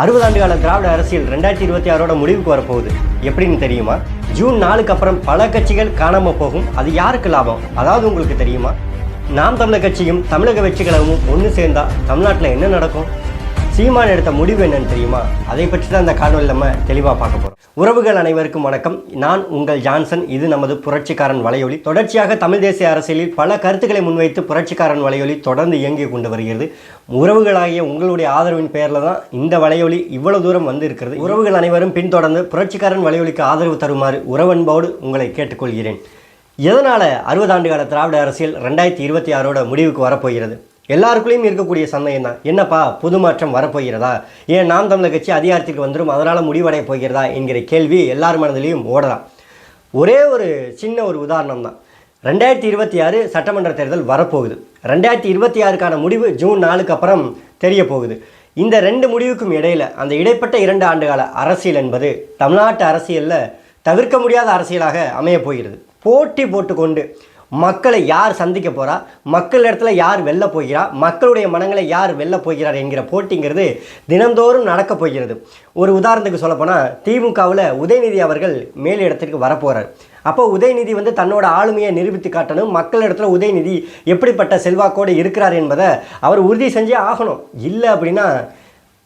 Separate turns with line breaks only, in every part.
அறுபதாண்டு கால திராவிட அரசியல் ரெண்டாயிரத்தி இருபத்தி ஆறோட முடிவுக்கு வரப்போகுது. எப்படின்னு தெரியுமா? ஜூன் நாலுக்கு அப்புறம் பல கட்சிகள் காணாம போகும். அது யாருக்கு லாபம்? அதாவது உங்களுக்கு தெரியுமா? நாம் தமிழர் கட்சியும் தமிழக வெற்றி கழகமும் ஒன்று சேர்ந்தா தமிழ்நாட்டில் என்ன நடக்கும்? சீமான் எடுத்த முடிவு என்னன்னு தெரியுமா? அதை பற்றி தான் இந்த காணொலி நம்ம தெளிவாக பார்க்க போகிறோம் உறவுகள் அனைவருக்கும் வணக்கம். நான் உங்கள் ஜான்சன். இது நமது புரட்சிக்காரன் வலையொலி. தொடர்ச்சியாக தமிழ் தேசிய அரசியலில் பல கருத்துக்களை முன்வைத்து புரட்சிக்காரன் வலையொலி தொடர்ந்து இயங்கி கொண்டு வருகிறது. உறவுகளாகிய உங்களுடைய ஆதரவின் பெயரில் தான் இந்த வலையொலி இவ்வளவு தூரம் வந்து இருக்கிறது உறவுகள் அனைவரும் பின்தொடர்ந்து புரட்சிக்காரன் வலையொலிக்கு ஆதரவு தருமாறு உறவன்போடு உங்களை கேட்டுக்கொள்கிறேன். எதனால் அறுபது ஆண்டு கால திராவிட அரசியல் ரெண்டாயிரத்தி இருபத்தி ஆறோட முடிவுக்கு வரப்போகிறது? எல்லாருக்குள்ளேயும் இருக்கக்கூடிய சந்தேகம் தான். என்னப்பா புது மாற்றம் வரப்போகிறதா? ஏன் நாம் தமிழர் கட்சி அதிகாரத்துக்கு வந்துடும் அதனால் முடிவடைய போகிறதா? என்கிற கேள்வி எல்லார் மனதிலையும் ஓடலாம். ஒரே ஒரு சின்ன ஒரு உதாரணம் தான். ரெண்டாயிரத்தி இருபத்தி ஆறு சட்டமன்ற தேர்தல் வரப்போகுது. ரெண்டாயிரத்தி இருபத்தி ஆறுக்கான முடிவு ஜூன் நாலுக்கு அப்புறம் தெரிய போகுது. இந்த ரெண்டு முடிவுக்கும் இடையில் அந்த இடைப்பட்ட இரண்டு ஆண்டுகால அரசியல் என்பது தமிழ்நாட்டு அரசியலில் தவிர்க்க முடியாத அரசியலாக அமையப் போகிறது. போட்டி போட்டுக்கொண்டு மக்களை யார் சந்திக்க போகிறா மக்கள் இடத்துல யார் வெல்ல போகிறா? மக்களுடைய மனங்களை யார் வெல்ல போகிறார் என்கிற போட்டிங்கிறது தினந்தோறும் நடக்க போகிறது. ஒரு உதாரணத்துக்கு சொல்லப்போனால் திமுகவில் உதயநிதி அவர்கள் மேலிடத்திற்கு வரப்போகிறார் அப்போ உதயநிதி வந்து தன்னோட ஆளுமையை நிரூபித்து காட்டணும். மக்கள் இடத்துல உதயநிதி எப்படிப்பட்ட செல்வாக்கோடு இருக்கிறார் என்பதை அவர் உறுதி செஞ்சே ஆகணும். இல்லை அப்படின்னா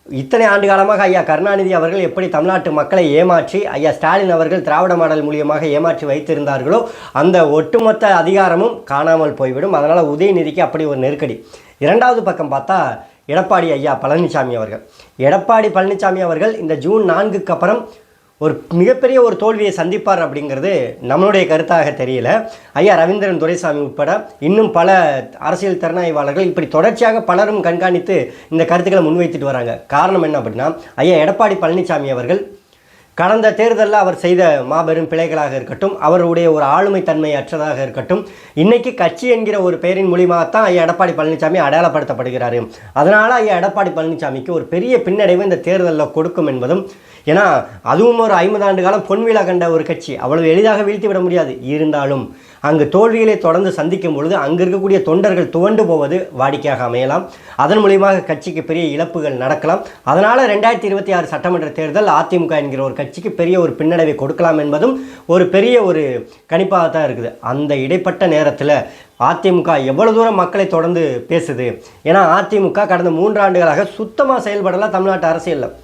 இத்தனை ஆண்டு காலமாக ஐயா கருணாநிதி அவர்கள் எப்படி தமிழ்நாட்டு மக்களை ஏமாற்றி ஐயா ஸ்டாலின் அவர்கள் திராவிட மாடல் மூலியமாக ஏமாற்றி வைத்திருந்தார்களோ அந்த ஒட்டுமொத்த அதிகாரமும் காணாமல் போய்விடும். அதனால் உதயநிதிக்கு அப்படி ஒரு நெருக்கடி. இரண்டாவது பக்கம் பார்த்தா எடப்பாடி ஐயா பழனிசாமி அவர்கள். எடப்பாடி பழனிசாமி அவர்கள் இந்த ஜூன் நான்குக்கு அப்புறம் ஒரு மிகப்பெரிய ஒரு தோல்வியை சந்திப்பார் அப்படிங்கிறது நம்மளுடைய கருத்தாக தெரியல. ஐயா ரவீந்திரன் துரைசாமி உட்பட இன்னும் பல அரசியல் திறனாய்வாளர்கள் இப்படி தொடர்ச்சியாக பலரும் கண்காணித்து இந்த கருத்துக்களை முன்வைத்துட்டு வராங்க. காரணம் என்ன அப்படின்னா ஐயா எடப்பாடி பழனிசாமி அவர்கள் கடந்த தேர்தலில் அவர் செய்த மாபெரும் பிழைகளாக இருக்கட்டும் அவருடைய ஒரு ஆளுமை தன்மை அற்றதாக இருக்கட்டும் இன்றைக்கி கட்சி என்கிற ஒரு பெயரின் மூலியமாகத்தான் ஐயா எடப்பாடி பழனிசாமி அடையாளப்படுத்தப்படுகிறாரு. அதனால் ஐயா எடப்பாடி பழனிசாமிக்கு ஒரு பெரிய பின்னடைவு இந்த தேர்தலில் கொடுக்கும் என்பதும் ஏன்னா அதுவும் ஒரு ஐம்பது ஆண்டு காலம் பொன்விழா கண்ட ஒரு கட்சி. அவ்வளவு எளிதாக வீழ்த்தி விட முடியாது. இருந்தாலும் அங்கு தோல்விகளை தொடர்ந்து சந்திக்கும் பொழுது அங்கு இருக்கக்கூடிய தொண்டர்கள் துவண்டு போவது வாடிக்கையாக அமையலாம். அதன் மூலியமாக கட்சிக்கு பெரிய இழப்புகள் நடக்கலாம். அதனால் ரெண்டாயிரத்தி இருபத்தி ஆறு சட்டமன்ற தேர்தல் அதிமுக என்கிற ஒரு கட்சிக்கு பெரிய ஒரு பின்னடைவை கொடுக்கலாம் என்பதும் ஒரு பெரிய ஒரு கணிப்பாக தான் இருக்குது. அந்த இடைப்பட்ட நேரத்தில் அதிமுக எவ்வளோ தூரம் மக்களை தொடர்ந்து பேசுது? ஏன்னா அதிமுக கடந்த மூன்று ஆண்டுகளாக சுத்தமாக செயல்படலாம் தமிழ்நாட்டு அரசியலில்.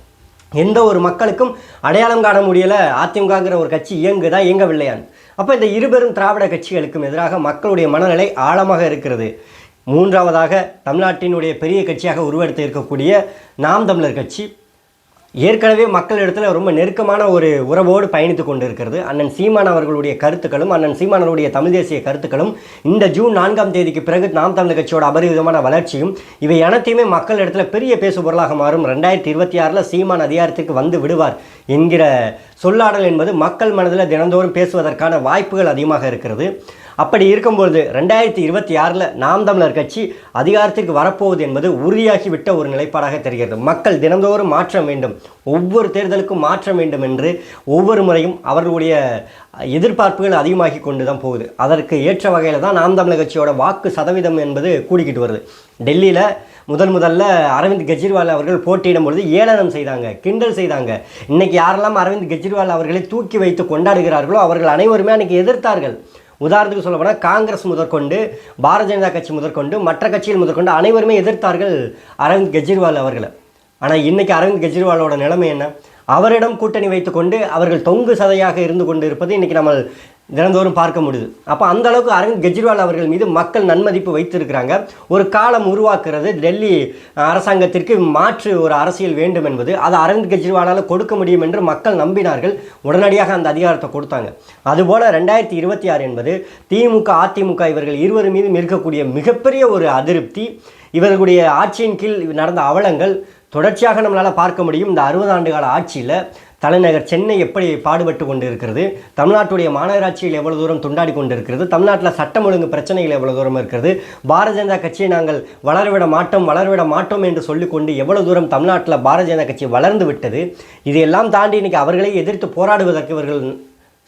எந்த ஒரு மக்களுக்கும் அடையாளம் காண முடியலை. அதிமுகங்கிற ஒரு கட்சி இயங்குதா இயங்கவில்லையான்னு. அப்போ இந்த இருபெரும் திராவிட கட்சிகளுக்கும் எதிராக மக்களுடைய மனநிலை ஆழமாக இருக்கிறது. மூன்றாவதாக தமிழ்நாட்டினுடைய பெரிய கட்சியாக உருவெடுத்து இருக்கக்கூடிய நாம் தமிழர் கட்சி ஏற்கனவே மக்கள் இடத்துல ரொம்ப நெருக்கமான ஒரு உறவோடு பயணித்து கொண்டிருக்கிறது. அண்ணன் சீமான் அவர்களுடைய கருத்துக்களும் அண்ணன் சீமான் தமிழ் தேசிய கருத்துக்களும் இந்த ஜூன் நான்காம் தேதிக்கு பிறகு நாம் தமிழ் கட்சியோட அபரிவிதமான வளர்ச்சியும் இவை அனைத்தையுமே மக்கள் இடத்துல பெரிய பேசுபொருளாக மாறும். ரெண்டாயிரத்தி இருபத்தி ஆறில் சீமான் அதிகாரத்துக்கு வந்து விடுவார் என்கிற சொல்லாடல் என்பது மக்கள் மனதில் தினந்தோறும் பேசுவதற்கான வாய்ப்புகள் அதிகமாக இருக்கிறது. அப்படி இருக்கும்பொழுது ரெண்டாயிரத்தி இருபத்தி ஆறில் நாம் தமிழர் கட்சி அதிகாரத்திற்கு வரப்போவது என்பது உறுதியாகிவிட்ட ஒரு நிலைப்பாடாக தெரிகிறது. மக்கள் தினந்தோறும் மாற்றம் வேண்டும். ஒவ்வொரு தேர்தலுக்கும் மாற்றம் வேண்டும் என்று ஒவ்வொரு முறையும் அவர்களுடைய எதிர்பார்ப்புகள் அதிகமாகி கொண்டு தான் போகுது. அதற்கு ஏற்ற வகையில் தான் நாம் தமிழர் கட்சியோட வாக்கு சதவீதம் என்பது கூடிக்கிட்டு வருது. டெல்லியில் முதல் முதல்ல அரவிந்த் கெஜ்ரிவால் அவர்கள் போட்டியிடும் பொழுது ஏளனம் செய்தாங்க கிண்டல் செய்தாங்க. இன்னைக்கு யாரெல்லாம் அரவிந்த் கெஜ்ரிவால் அவர்களை தூக்கி வைத்து கொண்டாடுகிறார்களோ அவர்கள் அனைவருமே அன்னைக்கு எதிர்த்தார்கள். உதாரணத்துக்கு சொல்ல போனால் காங்கிரஸ் முதற்கொண்டு பாரதிய ஜனதா கட்சி முதற்கொண்டு மற்ற கட்சிகள் முதற்கொண்டு அனைவருமே எதிர்த்தார்கள் அரவிந்த் கெஜ்ரிவால் அவர்களை. ஆனால் இன்னைக்கு அரவிந்த் கெஜ்ரிவாலோட நிலைமை என்ன? அவரிடம் கூட்டணி வைத்துக்கொண்டு அவர்கள் தொங்கு சதையாக இருந்து கொண்டு இருப்பது இன்றைக்கி நம்ம தினந்தோறும் பார்க்க முடியுது. அப்போ அந்த அளவுக்கு அரவிந்த் கெஜ்ரிவால் அவர்கள் மீது மக்கள் நன்மதிப்பு வைத்திருக்கிறாங்க. ஒரு காலம் உருவாக்குறது டெல்லி அரசாங்கத்திற்கு மாற்று ஒரு அரசியல் வேண்டும் என்பது அதை அரவிந்த் கெஜ்ரிவாலால் கொடுக்க முடியும் என்று மக்கள் நம்பினார்கள். உடனடியாக அந்த அதிகாரத்தை கொடுத்தாங்க. அதுபோல் ரெண்டாயிரத்தி இருபத்தி ஆறு என்பது திமுக அதிமுக இவர்கள் இருவர் மீதும் இருக்கக்கூடிய மிகப்பெரிய ஒரு அதிருப்தி. இவர்களுடைய ஆட்சியின் கீழ் நடந்த அவலங்கள் தொடர்ச்சியாக நம்மளால் பார்க்க முடியும். இந்த அறுபது ஆண்டு கால ஆட்சியில் தலைநகர் சென்னை எப்படி பாடுபட்டு கொண்டு இருக்கிறது தமிழ்நாட்டுடைய மாநகராட்சியில் எவ்வளோ தூரம் துண்டாடி கொண்டு இருக்கிறது தமிழ்நாட்டில் சட்டம் ஒழுங்கு பிரச்சனைகள் எவ்வளோ தூரம் இருக்கிறது பாரதிய ஜனதா கட்சியை நாங்கள் வளரவிட மாட்டோம் வளரவிட மாட்டோம் என்று சொல்லிக்கொண்டு எவ்வளோ தூரம் தமிழ்நாட்டில் பாரதிய ஜனதா கட்சி வளர்ந்து விட்டது? இதையெல்லாம் தாண்டி இன்றைக்கி அவர்களை எதிர்த்து போராடுவதற்கு இவர்கள்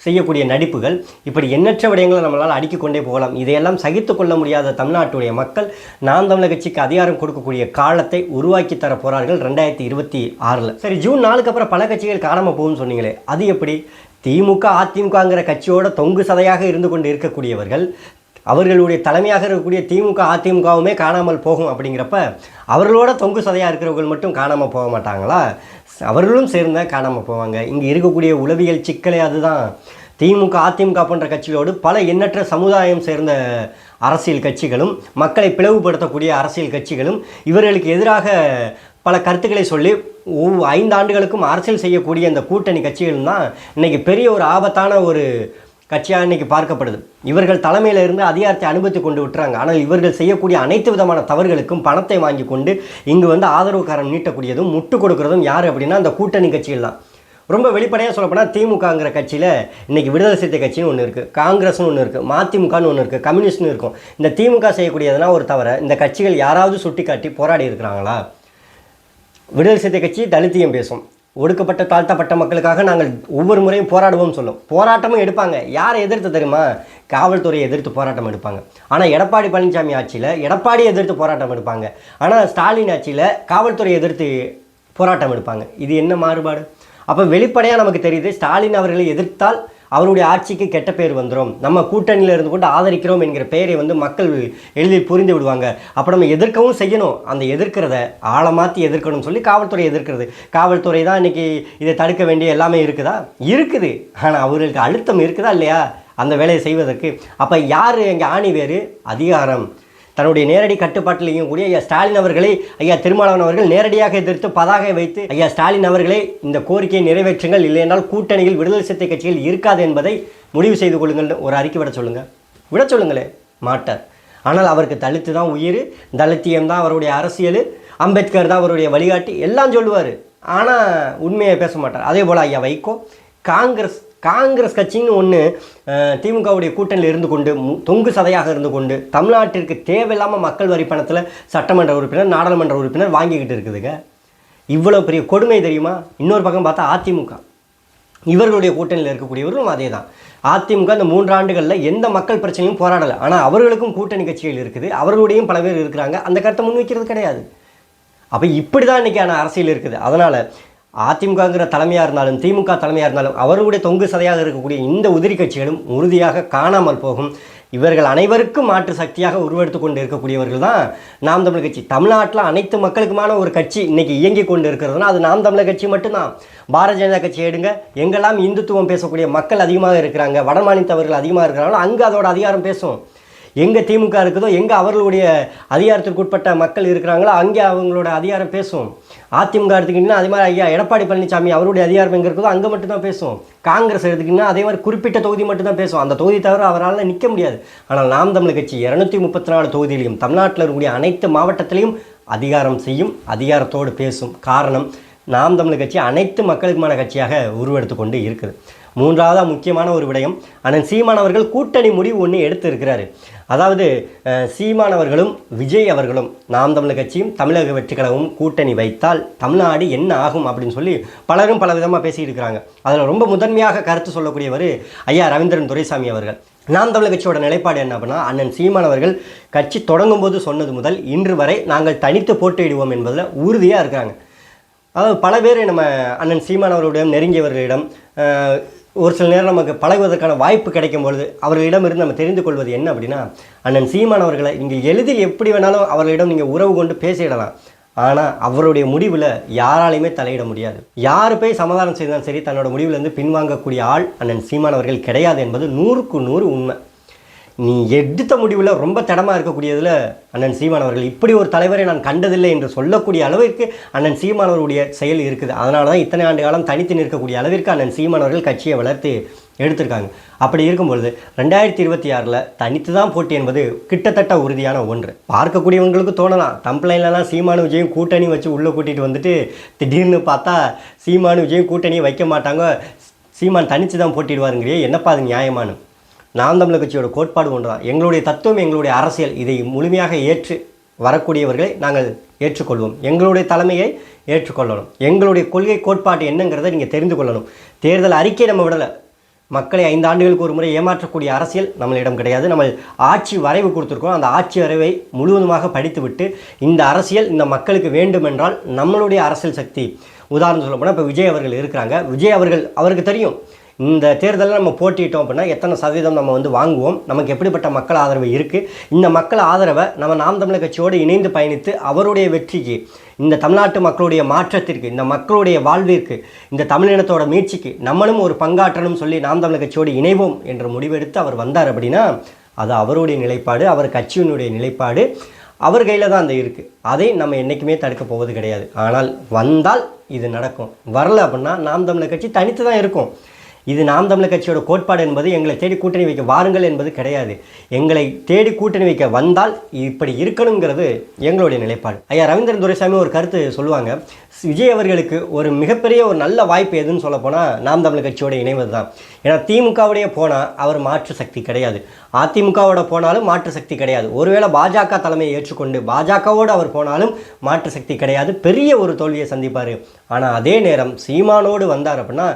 செய்யக்கூடிய நடிப்புகள். இப்படி எண்ணற்ற விடயங்களை நம்மளால் அடுக்கிக் கொண்டே போகலாம். இதையெல்லாம் சகித்து கொள்ள முடியாத தமிழ்நாட்டுடைய மக்கள் நாம் தமிழக கட்சிக்கு அதிகாரம் கொடுக்கக்கூடிய காலத்தை உருவாக்கி தர போகிறார்கள் ரெண்டாயிரத்தி இருபத்தி ஆறில். சரி ஜூன் நாளுக்கு அப்புறம் பல கட்சிகள் காணாமல் போகும்னு சொன்னீங்களே அது எப்படி? திமுக அதிமுகங்கிற கட்சியோட தொங்கு சதையாக இருந்து கொண்டு இருக்கக்கூடியவர்கள் அவர்களுடைய தலைமையாக இருக்கக்கூடிய திமுக அதிமுகவுமே காணாமல் போகும் அப்படிங்கிறப்ப அவர்களோட தொங்கு சதையாக இருக்கிறவர்கள் மட்டும் காணாமல் போக மாட்டாங்களா? அவர்களும் சேர்ந்தா காணாமல் போவாங்க. இங்கே இருக்கக்கூடிய உளவியல் சிக்கலே அதுதான். திமுக அதிமுக போன்ற கட்சிகளோடு பல எண்ணற்ற சமுதாயம் சேர்ந்த அரசியல் கட்சிகளும் மக்களை பிளவுபடுத்தக்கூடிய அரசியல் கட்சிகளும் இவர்களுக்கு எதிராக பல கருத்துக்களை சொல்லி ஒவ்வொரு ஐந்து ஆண்டுகளுக்கும் அரசியல் செய்யக்கூடிய இந்த கூட்டணி கட்சிகள் தான் இன்னைக்கு பெரிய ஒரு ஆபத்தான ஒரு கட்சியாக இன்றைக்கி பார்க்கப்படுது. இவர்கள் தலைமையில் இருந்து அதிகாரத்தை அனுபவித்து கொண்டு விட்டுறாங்க. ஆனால் இவர்கள் செய்யக்கூடிய அனைத்து விதமான தவறுகளுக்கும் பணத்தை வாங்கி கொண்டு இங்கு வந்து ஆதரவுக்காரன் நீட்டக்கூடியதும் முட்டு கொடுக்கறதும் யார் அப்படின்னா அந்த கூட்டணி கட்சிகள் தான். ரொம்ப வெளிப்படையாக சொல்லப்போனால் திமுகங்கிற கட்சியில் இன்றைக்கி விடுதலை சிறுத்தை கட்சின்னு ஒன்று இருக்குது காங்கிரஸ்னு ஒன்று இருக்குது மதிமுகன்னு ஒன்று இருக்குது கம்யூனிஸ்ட்னு இருக்கும். இந்த திமுக செய்யக்கூடியதுனா ஒரு தவிர இந்த கட்சிகள் யாராவது சுட்டிக்காட்டி போராடி இருக்கிறாங்களா விடுதலை சிறுத்தை கட்சி தலித்தியம் பேசும். ஒடுக்கப்பட்ட தாழ்த்தப்பட்ட மக்களுக்காக நாங்கள் ஒவ்வொரு முறையும் போராடுவோம் சொல்லும். போராட்டமும் எடுப்பாங்க. யாரை எதிர்த்து தெரியுமா? காவல்துறையை எதிர்த்து போராட்டம் எடுப்பாங்க. ஆனால் எடப்பாடி பழனிசாமி ஆட்சியில் எடப்பாடி எதிர்த்து போராட்டம் எடுப்பாங்க. ஆனால் ஸ்டாலின் ஆட்சியில் காவல்துறையை எதிர்த்து போராட்டம் எடுப்பாங்க. இது என்ன மாறுபாடு? அப்போ வெளிப்படையாக நமக்கு தெரியுது ஸ்டாலின் அவர்களை எதிர்த்தால் அவருடைய ஆட்சிக்கு கெட்ட பேர் வந்துடும் நம்ம கூட்டணியில் இருந்து கொண்டு ஆதரிக்கிறோம் என்கிற பெயரை வந்து மக்கள் எளிதில் புரிந்து விடுவாங்க. அப்போ நம்ம எதிர்க்கவும் செய்யணும். அந்த எதிர்க்கிறத ஆழமாற்றி எதிர்க்கணும்னு சொல்லி காவல்துறை எதிர்க்கிறது. காவல்துறை தான் இன்றைக்கி இதை தடுக்க வேண்டிய எல்லாமே இருக்குதா? இருக்குது. ஆனால் அவர்களுக்கு அழுத்தம் இருக்குதா இல்லையா? அந்த வேலையை செய்வதற்கு. அப்போ யார் எங்கள் ஆணி வேறு? அதிகாரம். தன்னுடைய நேரடி கட்டுப்பாட்டிலையும் கூடிய ஐயா ஸ்டாலின் அவர்களை ஐயா திருமாவளவன் அவர்கள் நேரடியாக எதிர்த்து பதாகை வைத்து ஐயா ஸ்டாலின் அவர்களே இந்த கோரிக்கையை நிறைவேற்றுங்கள். இல்லையென்றால் கூட்டணியில் விடுதலை சிறுத்தை கட்சிகள் இருக்காது என்பதை முடிவு செய்து கொள்ளுங்கள். ஒரு அறிக்கை விட சொல்லுங்கள் விட சொல்லுங்களே மாட்டார். ஆனால் அவருக்கு தலித்து தான் உயிர் தலித்தியம் தான் அவருடைய அரசியல் அம்பேத்கர் தான் அவருடைய வழிகாட்டி எல்லாம் சொல்லுவார். ஆனால் உண்மையை பேச மாட்டார். அதே போல் ஐயா வைகோ காங்கிரஸ் காங்கிரஸ் கட்சின்னு ஒன்று திமுகவுடைய கூட்டணியில் இருந்து கொண்டு மு- தொங்கு சதையாக இருந்து கொண்டு தமிழ்நாட்டிற்கு தேவையில்லாமல் மக்கள் வரி பணத்தில் சட்டமன்ற உறுப்பினர் நாடாளுமன்ற உறுப்பினர் வாங்கிக்கிட்டு இருக்குதுங்க. இவ்வளோ பெரிய கொடுமை தெரியுமா? இன்னொரு பக்கம் பார்த்தா அதிமுக. இவர்களுடைய கூட்டணியில் இருக்கக்கூடியவர்களும் அதே தான் அதிமுக இந்த மூன்றாண்டுகளில் எந்த மக்கள் பிரச்சனையும் போராடலை. ஆனால் அவர்களுக்கும் கூட்டணி கட்சிகள் இருக்குது. அவர்களுடையும் பல பேர் இருக்கிறாங்க. அந்த கருத்தை முன்வைக்கிறது கிடையாது. அப்போ இப்படி தான் இன்றைக்கான அரசியல் இருக்குது. அதனால் அதிமுகங்கிற தலைமையாக இருந்தாலும் திமுக தலைமையாக இருந்தாலும் அவர்களுடைய தொங்கு சதையாக இருக்கக்கூடிய இந்த உதிரி கட்சிகளும் உறுதியாக காணாமல் போகும். இவர்கள் அனைவருக்கும் மாற்று சக்தியாக உருவெடுத்து கொண்டு இருக்கக்கூடியவர்கள் தான் நாம் தமிழர் கட்சி. தமிழ்நாட்டில் அனைத்து மக்களுக்குமான ஒரு கட்சி இன்றைக்கி இயங்கி கொண்டு இருக்கிறதுனா அது நாம் தமிழர் கட்சி மட்டும்தான். பாரதிய ஜனதா கட்சி எடுங்க. எங்கெல்லாம் இந்துத்துவம் பேசக்கூடிய மக்கள் அதிகமாக இருக்கிறாங்க வடமாநிலத்தவர்கள் அதிகமாக இருக்கிறாங்களோ அங்கே அதோட அதிகாரம் பேசும். எங்கே திமுக இருக்குதோ எங்கே அவர்களுடைய அதிகாரத்திற்கு உட்பட்ட மக்கள் இருக்கிறாங்களோ அங்கே அவங்களோட அதிகாரம் பேசும். அதிமுக எடுத்துக்கிட்டிங்கன்னா அதே மாதிரி ஐயா எடப்பாடி பழனிசாமி அவருடைய அதிகாரம் எங்கே இருக்குதோ அங்கே மட்டும்தான் பேசுவோம். காங்கிரஸ் எடுத்துக்கிட்டிங்கன்னா அதே மாதிரி குறிப்பிட்ட தொகுதி மட்டும்தான் பேசுவோம். அந்த தொகுதி தவிர அவரால் நிற்க முடியாது. ஆனால் நாம் தமிழ் கட்சி இரநூத்தி முப்பத்தி நாலு தொகுதியிலையும் தமிழ்நாட்டில் இருக்கக்கூடிய அனைத்து மாவட்டத்திலையும் அதிகாரம் செய்யும் அதிகாரத்தோடு பேசும் காரணம் நாம் தமிழ் கட்சி அனைத்து மக்களுக்குமான கட்சியாக உருவெடுத்து கொண்டு இருக்குது. மூன்றாவதாக முக்கியமான ஒரு விடயம். அண்ணன் சீமான் அவர்கள் கூட்டணி முடிவு ஒன்று எடுத்து இருக்கிறாரு அதாவது சீமானவர்களும் சீமான் அவர்களும் விஜய் அவர்களும் நாம் தமிழர் கட்சியும் தமிழக வெற்றி கழகமும் கூட்டணி வைத்தால் தமிழ்நாடு என்ன ஆகும் அப்படின்னு சொல்லி பலரும் பல விதமாக பேசிகிட்டு இருக்கிறாங்க. அதில் ரொம்ப முதன்மையாக கருத்து சொல்லக்கூடியவர் ஐயா ரவீந்திரன் துரைசாமி அவர்கள். நாம் தமிழர் கட்சியோட நிலைப்பாடு என்ன அப்படின்னா அண்ணன் சீமான் அவர்கள் கட்சி தொடங்கும் போது சொன்னது முதல் இன்று வரை நாங்கள் தனித்து போட்டியிடுவோம் என்பதில் உறுதியாக இருக்கிறாங்க. அதாவது பல பேர் நம்ம அண்ணன் சீமான் நெருங்கியவர்களிடம் ஒரு சில நேரம் நமக்கு பழகுவதற்கான வாய்ப்பு கிடைக்கும் பொழுது அவர்களிடமிருந்து நம்ம தெரிந்து கொள்வது என்ன அப்படின்னா அண்ணன் சீமான் அவர்களை நீங்கள் எளிதில் எப்படி வேணாலும் அவர்களிடம் நீங்கள் உறவு கொண்டு பேசிடலாம். ஆனால் அவருடைய முடிவில் யாராலையுமே தலையிட முடியாது. யார் போய் சமாதானம் செய்தாலும் சரி தன்னோட முடிவிலிருந்து பின்வாங்கக்கூடிய ஆள் அண்ணன் சீமான் அவர்கள் கிடையாது என்பது நூறுக்கு நூறு உண்மை. நீ எடுத்த முடிவில் ரொம்ப தடமாக இருக்கக்கூடியதில் அண்ணன் சீமான் அவர்கள். இப்படி ஒரு தலைவரை நான் கண்டதில்லை என்று சொல்லக்கூடிய அளவிற்கு அண்ணன் சீமான் அவருடைய செயல் இருக்குது. அதனால தான் இத்தனை ஆண்டு காலம் தனித்து நிற்கக்கூடிய அளவிற்கு அண்ணன் சீமான் அவர்கள் கட்சியை வளர்த்து எடுத்திருக்காங்க. அப்படி இருக்கும்பொழுது ரெண்டாயிரத்தி இருபத்தி ஆறில் தனித்து தான் போட்டி என்பது கிட்டத்தட்ட உறுதியான ஒன்று. பார்க்கக்கூடியவங்களுக்கு தோணலாம். தம்ப்ளைன்லலாம் சீமானு விஜயும் கூட்டணி வச்சு உள்ளே கூட்டிகிட்டு வந்துட்டு திடீர்னு பார்த்தா சீமானு விஜயும் கூட்டணியை வைக்க மாட்டாங்க. சீமான் தனித்து தான் போட்டிடுவாருங்கிறியே என்னப்பா அது நியாயமானு? நாம் தமிழர் கட்சியோட கோட்பாடு ஒன்று தான் எங்களுடைய தத்துவம் எங்களுடைய அரசியல் இதை முழுமையாக ஏற்று வரக்கூடியவர்களை நாங்கள் ஏற்றுக்கொள்வோம். எங்களுடைய தலைமையை ஏற்றுக்கொள்ளணும். எங்களுடைய கொள்கை கோட்பாடு என்னங்கிறதை நீங்கள் தெரிந்து கொள்ளணும். தேர்தல் அறிக்கை நம்ம விடலை. மக்களை ஐந்து ஆண்டுகளுக்கு ஒரு முறை ஏமாற்றக்கூடிய அரசியல் நம்மளிடம் கிடையாது. நம்ம ஆட்சி வரைவு கொடுத்துருக்கோம் அந்த ஆட்சி வரைவை முழுவதுமாக படித்துவிட்டு இந்த அரசியல் இந்த மக்களுக்கு வேண்டுமென்றால் நம்மளுடைய அரசியல் சக்தி. உதாரணம் சொல்ல போனால் இப்போ விஜய் அவர்கள் இருக்கிறாங்க. விஜய் அவர்கள் அவருக்கு தெரியும். இந்த தேர்தலில் நம்ம போட்டிட்டோம் அப்படின்னா எத்தனை சதவீதம் நம்ம வந்து வாங்குவோம்? நமக்கு எப்படிப்பட்ட மக்கள் ஆதரவு இருக்குது இந்த மக்கள் ஆதரவை நம்ம நாம் தமிழர் கட்சியோடு இணைந்து பயணித்து அவருடைய வெற்றிக்கு இந்த தமிழ்நாட்டு மக்களுடைய மாற்றத்திற்கு இந்த மக்களுடைய வாழ்விற்கு இந்த தமிழினத்தோட மீட்சிக்கு நம்மளும் ஒரு பங்காற்றணும் சொல்லி நாம் தமிழர் கட்சியோடு இணைவோம் என்ற முடிவெடுத்து அவர் வந்தார் அப்படின்னா அது அவருடைய நிலைப்பாடு அவர் கட்சியினுடைய நிலைப்பாடு அவர் கையில் தான் அந்த இருக்குது அதை நம்ம என்றைக்குமே தடுக்க போவது கிடையாது. ஆனால் வந்தால் இது நடக்கும். வரல அப்படின்னா நாம் தமிழர் கட்சி தனித்து தான் இருக்கும். இது நாம் தமிழர் கட்சியோட கோட்பாடு என்பது எங்களை தேடி கூட்டணி வைக்க வாருங்கள் என்பது கிடையாது. எங்களை தேடி கூட்டணி வைக்க வந்தால் இப்படி இருக்கணுங்கிறது எங்களுடைய நிலைப்பாடு. ஐயா ரவீந்திரன் துரைசாமி ஒரு கருத்து சொல்லுவாங்க. விஜய் அவர்களுக்கு ஒரு மிகப்பெரிய ஒரு நல்ல வாய்ப்பு எதுன்னு சொல்ல போனால் நாம் தமிழர் கட்சியோட இணைவது தான் ஏன்னா திமுகவுடைய போனால் அவர் மாற்று சக்தி கிடையாது. அதிமுகவோட போனாலும் மாற்று சக்தி கிடையாது. ஒருவேளை பாஜக தலைமையை ஏற்றுக்கொண்டு பாஜகவோடு அவர் போனாலும் மாற்று சக்தி கிடையாது. பெரிய ஒரு தோல்வியை சந்திப்பார். ஆனால் அதே நேரம் சீமானோடு வந்தார் அப்படின்னா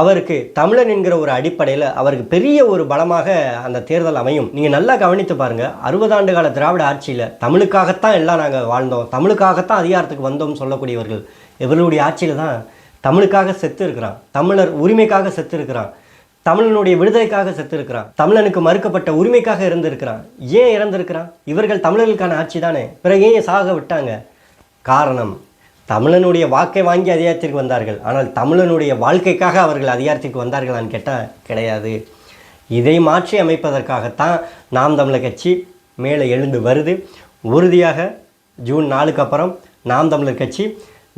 அவருக்கு தமிழ் தமிழன் என்கிற ஒரு அடிப்படையில் அவருக்கு பெரிய ஒரு பலமாக அந்த தேர்தல் அமையும். நீங்கள் நல்லா கவனித்து பாருங்கள் அறுபது ஆண்டு கால திராவிட ஆட்சியில் தமிழுக்காகத்தான் எல்லாம் நாங்கள் வாழ்ந்தோம். தமிழுக்காகத்தான் அதிகாரத்துக்கு வந்தோம் சொல்லக்கூடியவர்கள். இவர்களுடைய ஆட்சியில் தான் தமிழுக்காக செத்து இருக்கிறான். தமிழர் உரிமைக்காக செத்து இருக்கிறான். தமிழனுடைய விடுதலைக்காக செத்து இருக்கிறான். தமிழனுக்கு மறுக்கப்பட்ட உரிமைக்காக இருந்திருக்கிறான். ஏன் இறந்திருக்கிறான்? இவர்கள் தமிழர்களுக்கான ஆட்சி தானே. பிறகு ஏன் சாக விட்டாங்க? காரணம் தமிழனுடைய வாக்கை வாங்கி அதிகாரத்திற்கு வந்தார்கள். ஆனால் தமிழனுடைய வாழ்க்கைக்காக அவர்கள் அதிகாரத்திற்கு வந்தார்களான்னு கேட்டால் கிடையாது. இதை மாற்றி அமைப்பதற்காகத்தான் நாம் தமிழர் கட்சி மேலே எழுந்து வருது. உறுதியாக ஜூன் நாலுக்கு அப்புறம் நாம் தமிழர் கட்சி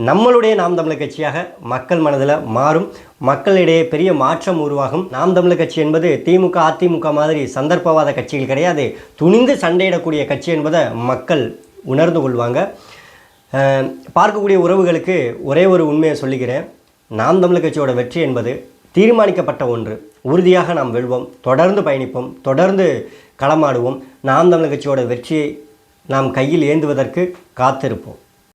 நம்மளுடைய நாம் தமிழர் கட்சியாக மக்கள் மனதில் மாறும். மக்களிடையே பெரிய மாற்றம் உருவாகும். நாம் தமிழர் கட்சி என்பது திமுக அதிமுக மாதிரி சந்தர்ப்பவாத கட்சிகள் கிடையாது. துணிந்து சண்டையிடக்கூடிய கட்சி என்பதை மக்கள் உணர்ந்து கொள்வாங்க. பார்க்கக்கூடிய உறவுகளுக்கு ஒரே ஒரு உண்மையை சொல்லிக்கிறேன். நாம் தமிழ் கட்சியோட வெற்றி என்பது தீர்மானிக்கப்பட்ட ஒன்று. உறுதியாக நாம் வெல்வோம் தொடர்ந்து பயணிப்போம் தொடர்ந்து களமாடுவோம். நாம் தமிழ் கட்சியோட வெற்றியை நாம் கையில் ஏந்துவதற்கு காத்திருப்போம்.